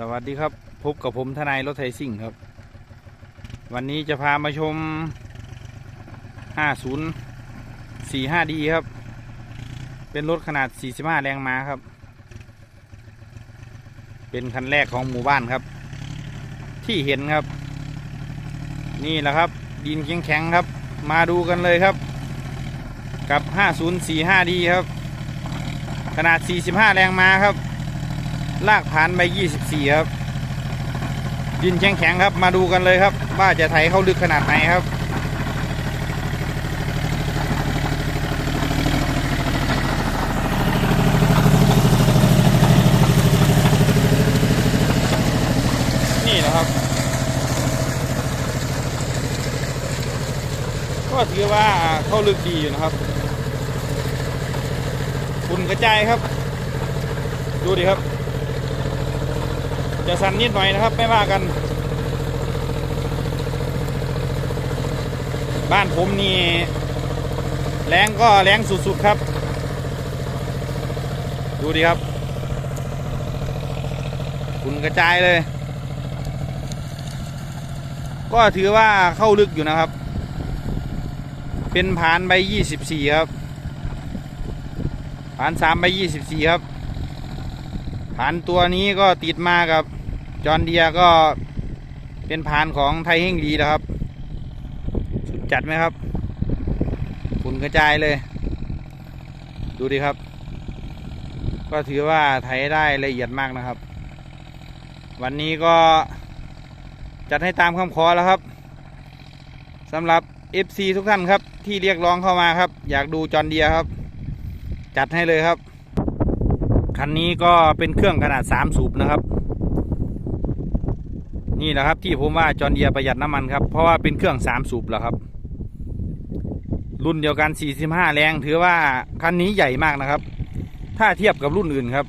สวัสดีครับ พบกับผมทนายรถไทยซิ่งครับ วันนี้จะพามาชม 5045D ครับ เป็นรถขนาด 45 แรงม้าครับ เป็นคันแรกของหมู่บ้านครับ ที่เห็นครับ นี่แหละครับ ดินแข็งๆครับ มาดูกันเลยครับ กับ 5045D ครับ ขนาด 45 แรงม้าครับ ลากผ่านไป 24 ครับ ดินแข็งๆครับ มาดูกันเลยครับ ว่าจะไถเข้าลึกขนาดไหนครับนี่นะครับก็ถือว่าเข้าลึกดีอยู่นะครับฝุ่นกระจายครับ ดูดิครับ จะสั่นนิดหน่อยนะครับไม่ว่ากัน บ้านผมนี่แรงก็แรงสุดๆครับ ดูดิครับฝุ่นกระจายเลย ก็ถือว่าเข้าลึกอยู่นะครับ เป็นผานใบยี่สิบสี่ครับผ่านสามใบยี่สิบสี่ครับผ่านตัวนี้ก็ติดมากับ จอห์นเดียก็เป็นผานของไทยเฮงดีนะครับ สุดจัดไหมครับฝุ่นกระจายเลย ดูดิครับ ก็ถือว่าไทยได้ละเอียดมากนะครับ วันนี้ก็จัดให้ตามคำขอแล้วครับสำหรับ FC ทุกท่านครับ ที่เรียกร้องเข้ามาครับ อยากดูจอห์นเดียครับ จัดให้เลยครับ คันนี้ก็เป็นเครื่องขนาด 3 สูบนะครับ แหละครับ ที่ผมว่าจอห์นเดียประหยัดน้ำมันครับ เพราะว่าเป็นเครื่อง3สูบแล้วครับ รุ่นเดียวกัน 45 แรง ถือว่าคันนี้ใหญ่มากนะครับ ถ้าเทียบกับรุ่นอื่นครับ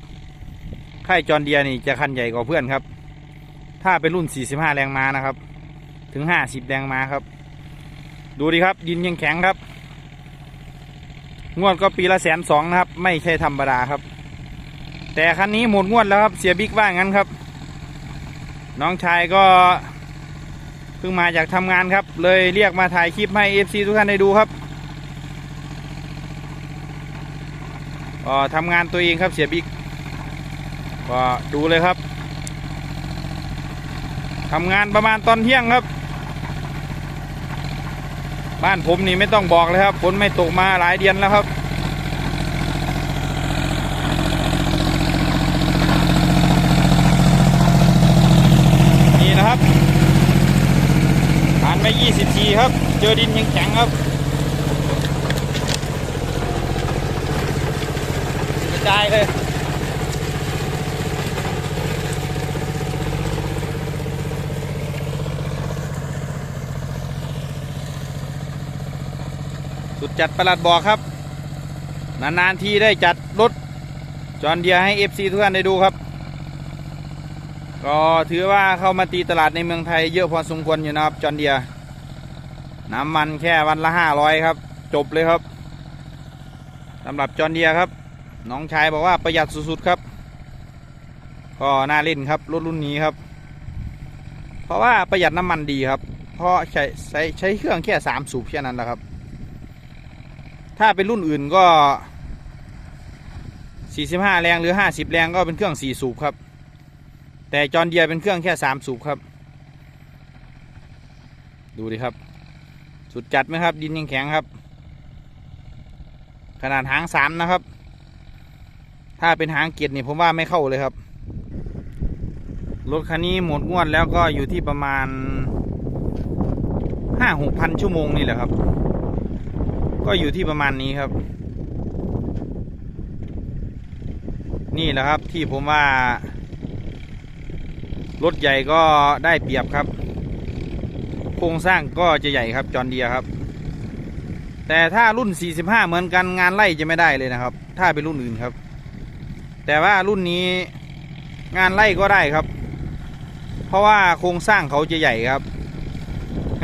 ค่ายจอห์นเดียนี่จะคันใหญ่กว่าเพื่อนครับ ถ้าเป็นรุ่น 45 แรงม้านะครับ ถึง 50 แรงม้าครับ ดูดิครับ ดินยังแข็งครับ งวดก็ปีละแสนสองนะครับ ไม่ใช่ธรรมดาครับ แต่คันนี้หมดงวดแล้วครับ เสียบิ๊กว่างั้นครับ น้องชายก็เพิ่งมาจากทำงานครับ เลยเรียกมาถ่ายคลิปให้ FC ทุกท่านได้ดูครับก็ทำงานตัวเองครับเสียบิ๊กก็ดูเลยครับทำงานประมาณตอนเที่ยงครับ บ้านผมนี่ไม่ต้องบอกเลยครับฝนไม่ตกมาหลายเดือนแล้วครับ นี่นะครับผ่านไป 20 ทีครับ เจอดินยังแข็งครับกระจายเลยสุดจัดประหลัดบอกครับ นานๆทีได้จัดรถจอนเดียให้ FC ทุกท่านได้ดูครับ ก็ถือว่าเข้ามาตีตลาดในเมืองไทยเยอะพอสมควรอยู่นะครับจอนเดียน้ำมันแค่วันละห้าร้อยครับ จบเลยครับสำหรับจอนเดียครับ น้องชายบอกว่าประหยัดสุดๆครับ ก็น่าเล่นครับรถรุ่นนี้ครับ เพราะว่าประหยัดน้ำมันดีครับ เพราะใช้ใช้ใช้เครื่องแค่สามสูบแค่นั้นแหละครับ ถ้าเป็นรุ่นอื่นก็ 45 แรงหรือ 50 แรงก็เป็นเครื่อง4สูบครับ แต่จอห์นเดียเป็นเครื่องแค่3สูบครับ ดูดิครับ สุดจัดไหมครับ ดินยังแข็งครับ ขนาดหางสามนะครับ ถ้าเป็นหางเกียร์นี่ผมว่าไม่เข้าเลยครับ รถคันนี้หมดงวดแล้วก็อยู่ที่ประมาณ5-6พันชั่วโมงนี่แหละครับ ก็อยู่ที่ประมาณนี้ครับ นี่แหละครับที่ผมว่า รถใหญ่ก็ได้เปรียบครับ โครงสร้างก็จะใหญ่ครับจอนเดียครับ แต่ถ้ารุ่น 45 เหมือนกันงานไล่จะไม่ได้เลยนะครับ ถ้าเป็นรุ่นอื่นครับ แต่ว่ารุ่นนี้งานไล่ก็ได้ครับ เพราะว่าโครงสร้างเขาจะใหญ่ครับ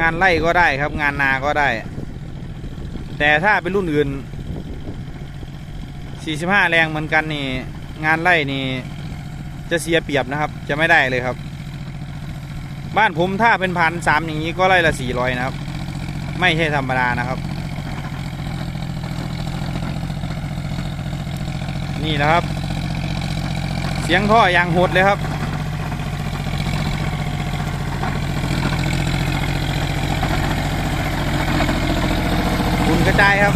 งานไล่ก็ได้ครับ งานนาก็ได้ แต่ถ้าเป็นรุ่นอื่น 45 แรงเหมือนกันนี่งานไล่นี่จะเสียเปรียบนะครับ จะไม่ได้เลยครับ บ้านผมถ้าเป็นพันสามอย่างนี้ก็ไร่ละสี่ร้อยนะครับ ไม่ใช่ธรรมดานะครับ นี่นะครับ เสียงท่อยางหดเลยครับคุณกระจายครับ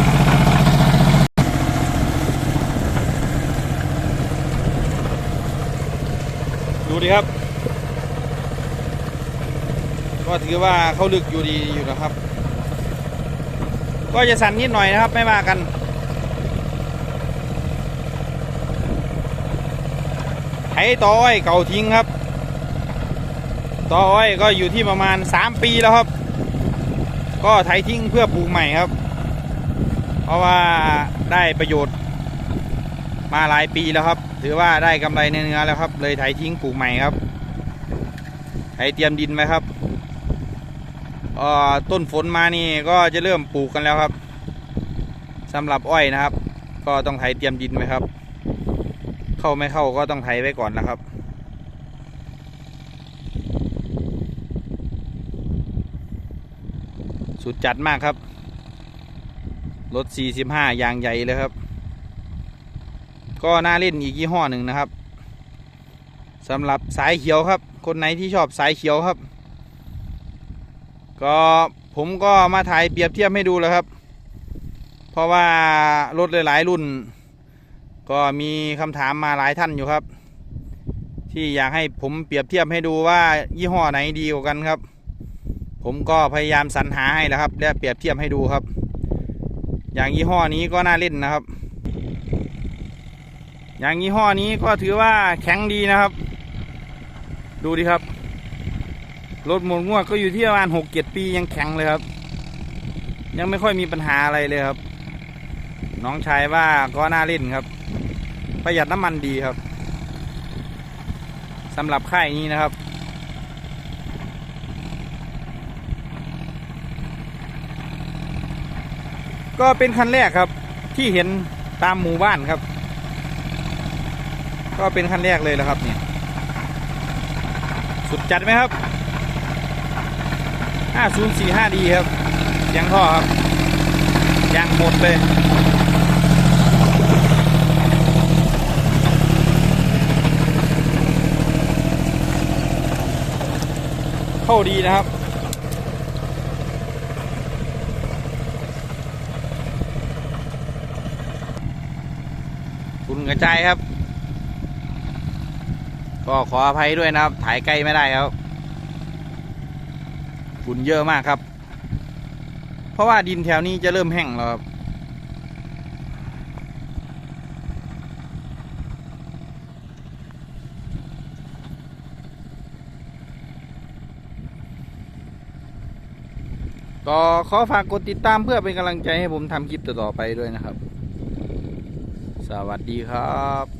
ดูดิครับ ก็ถือว่าเขาลึกอยู่ดีอยู่นะครับ ก็จะสั่นนิดหน่อยนะครับไม่ว่ากันไถต่ออ้อยเก่าทิ้งครับต่ออ้อยก็อยู่ที่ประมาณ 3 ปีแล้วครับ ก็ไถทิ้งเพื่อปลูกใหม่ครับ เพราะว่าได้ประโยชน์มาหลายปีแล้วครับ ถือว่าได้กำไรเนื้อแล้วครับ เลยไถทิ้งปลูกใหม่ครับไถเตรียมดินไว้ครับ ต้นฝนมานี่ก็จะเริ่มปลูกกันแล้วครับสำหรับอ้อยนะครับ ก็ต้องไถเตรียมดินไว้ครับ เข้าไม่เข้าก็ต้องไถไว้ก่อนนะครับสุดจัดมากครับ รถ 45 ยางใหญ่เลยครับ ก็น่าเล่นอีกยี่ห้อหนึ่งนะครับสำหรับสายเขียวครับ คนไหนที่ชอบสายเขียวครับ ก็ผมก็มาถ่ายเปรียบเทียบให้ดูแล้วครับ เพราะว่ารถหลายๆรุ่น ก็มีคำถามมาหลายท่านอยู่ครับ ที่อยากให้ผมเปรียบเทียบให้ดูว่ายี่ห้อไหนดีกว่ากันครับ ผมก็พยายามสรรหาให้แล้วครับ และเปรียบเทียบให้ดูครับ อย่างยี่ห้อนี้ก็น่าเล่นนะครับ อย่างยี่ห้อนี้ก็ถือว่าแข็งดีนะครับ ดูดิครับ รถหมดงวดก็อยู่ที่ประมาณหกเจ็ดปียังแข็งเลยครับ ยังไม่ค่อยมีปัญหาอะไรเลยครับ น้องชายว่าก็น่าเล่นครับ ประหยัดน้ำมันดีครับสำหรับค่ายนี้นะครับก็เป็นคันแรกครับที่เห็นตามหมู่บ้านครับ ก็เป็นคันแรกเลยแหละครับเนี่ยสุดจัดไหมครับ 5045ดีครับเสียงท่อครับยางหมดเลยเข้าดีนะครับคุณกระจายครับ ก็ขออภัยด้วยนะครับ ถ่ายใกล้ไม่ได้ครับ ฝุ่นเยอะมากครับ เพราะว่าดินแถวนี้จะเริ่มแห้งแล้วครับก็ขอฝากกดติดตามเพื่อเป็นกำลังใจให้ผมทำคลิปต่อๆไปด้วยนะครับ สวัสดีครับ